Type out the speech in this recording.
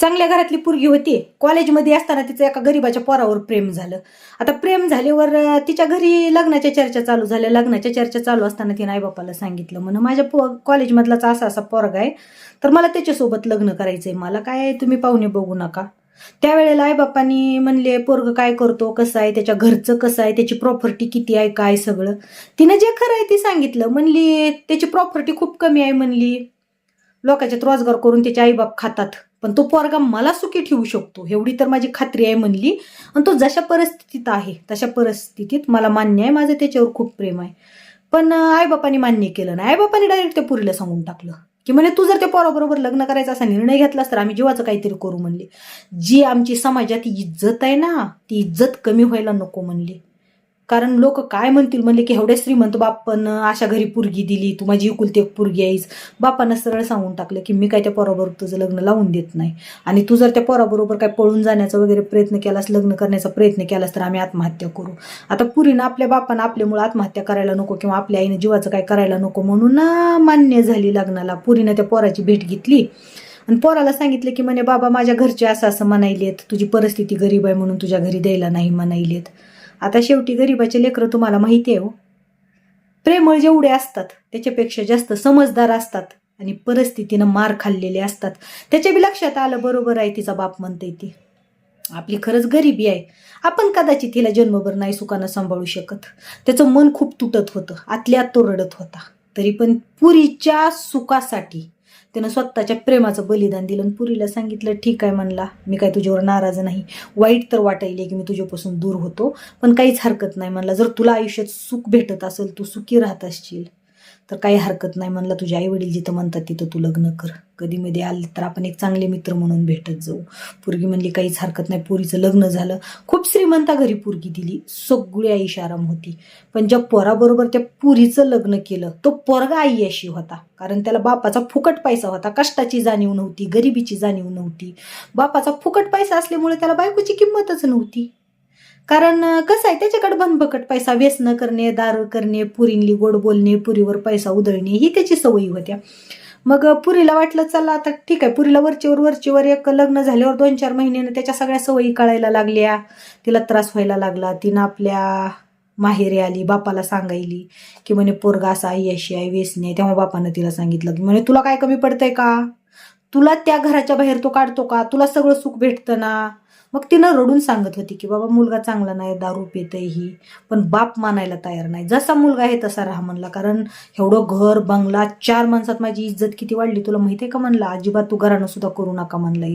चांगल्या घरातली पोरगी होती. कॉलेजमध्ये असताना तिचं एका गरीबाच्या पोरावर प्रेम झालं. आता प्रेम झाल्यावर तिच्या घरी लग्नाच्या चर्चा चालू झाल्या. लग्नाच्या चर्चा चालू असताना तिने आईबापाला सांगितलं म्हणून माझ्या पो कॉलेजमधलाच असा असा पोरगा आहे. तर मला त्याच्यासोबत लग्न करायचंय. मला काय आहे, तुम्ही पाहुणे बघू नका. त्यावेळेला आईबापांनी म्हणले पोरग काय करतो? कसं आहे? त्याच्या घरचं कसं आहे? त्याची प्रॉपर्टी किती आहे? काय सगळं? तिनं जे खरं आहे ते सांगितलं. म्हणली त्याची प्रॉपर्टी खूप कमी आहे. म्हणली लोकांच्यात रोजगार करून त्याचे आईबाप खातात. पण तो पोरगा मला सुखी ठेवू शकतो एवढी तर माझी खात्री आहे म्हणली. आणि तो जशा परिस्थितीत आहे तशा परिस्थितीत मला मान्य आहे माझं त्याच्यावर खूप प्रेम आहे. पण आईबापाने मान्य केलं नाही. आईबापांनी डायरेक्ट त्या पुरीला सांगून टाकलं. की म्हणे तू जर त्या पोराबरोबर लग्न करायचा असा निर्णय घेतलास तर आम्ही जीवाचं काहीतरी करू म्हणले. जी आमची समाजात इज्जत आहे ना ती इज्जत कमी व्हायला नको म्हणली. कारण लोक काय म्हणतील? म्हणले की एवढे श्रीमंत बाप्पन अशा घरी पुरगी दिली तू माझी एकुलती एक पुरगी आहेस. बापानं सरळ सांगून टाकलं की मी काय त्या पोराबरोबर तुझं लग्न लावून देत नाही. आणि तू जर त्या पोराबरोबर काय पळून जाण्याचा वगैरे प्रयत्न केलास लग्न करण्याचा प्रयत्न केलास तर आम्ही आत्महत्या करू. आता पुरीनं आपल्या बापानं आपल्यामुळे आत्महत्या करायला नको किंवा आपल्या आईनं जीवाचं काय करायला नको म्हणून ना मान्य झाली लग्नाला. पुरीनं त्या पोराची भेट घेतली. आणि पोराला सांगितलं की म्हणे बाबा माझ्या घरचे असं असं म्हणायलेत. तुझी परिस्थिती गरीब आहे म्हणून तुझ्या घरी द्यायला नाही म्हणायलेत. आता शेवटी गरीबाचे लेकरं तुम्हाला माहिती आहे हो. प्रेमळ जेवढे असतात त्याच्यापेक्षा जास्त समजदार असतात आणि परिस्थितीनं मार खाल्लेले असतात. त्याच्या बी लक्षात आलं बरोबर आहे तिचा बाप म्हणते ती. आपली खरंच गरिबी आहे. आपण कदाचित तिला जन्मभर नाही सुखानं सांभाळू शकत. त्याचं मन खूप तुटत होतं आतल्यात तो रडत होता. तरी पण पुरीच्या सुखासाठी त्यानं स्वतःच्या प्रेमाचं बलिदान दिलं आणि पुरीला सांगितलं ठीक आहे म्हणला मी काय तुझ्यावर नाराज नाही. वाईट तर वाटायले की मी तुझ्यापासून दूर होतो पण काहीच हरकत नाही म्हणला. जर तुला आयुष्यात सुख भेटत असेल तू सुखी राहत असशील तर काही हरकत नाही म्हणला. तुझे आई वडील जिथं म्हणतात तिथं तू लग्न कर. कधी मध्ये आले तर आपण एक चांगले मित्र म्हणून भेटत जाऊ. पोरगी म्हणली काहीच हरकत नाही पोरीचं लग्न झालं. खूप श्रीमंता घरी पोरगी दिली. सगळी आईशी आराम होती. पण ज्या पोराबरोबर त्या पुरीचं लग्न केलं तो पोरगा आई अशी होता. कारण त्याला बापाचा फुकट पैसा होता. कष्टाची जाणीव नव्हती गरिबीची जाणीव नव्हती. बापाचा फुकट पैसा असल्यामुळे त्याला बायकोची किंमतच नव्हती. कारण कसं आहे त्याच्याकडे भनभकट पैसा व्यसन करणे दारू करणे पुरींली गोड बोलणे पुरीवर पैसा उधळणे ही त्याची सवयी होत्या. मग पुरीला वाटलं चला आता ठीक आहे. पुरीला वरचीवर वरचीवर एक लग्न झाल्यावर दोन चार महिन्यानं त्याच्या सगळ्या सवयी कळायला लागल्या. तिला त्रास व्हायला लागला. तिनं आपल्या माहेरी आली बापाला सांगायली की म्हणे पोरगा असा आई अशी आहे व्यसनी आहे तेव्हा बापानं तिला सांगितलं की म्हणे तुला काय कमी पडतंय का? तुला त्या घराच्या बाहेर तो काढतो का? तुला सगळं सुख भेटतं ना? मग तिनं रडून सांगत होती की बाबा मुलगा चांगला नाही दारू पितय ही पण बाप मानायला तयार नाही. जसा मुलगा आहे तसा राहा म्हणला. कारण एवढं घर बंगला चार माणसात माझी इज्जत किती वाढली तुला माहिती आहे का? म्हणला. अजिबात तू घरानं सुद्धा करू नका म्हणला इथं.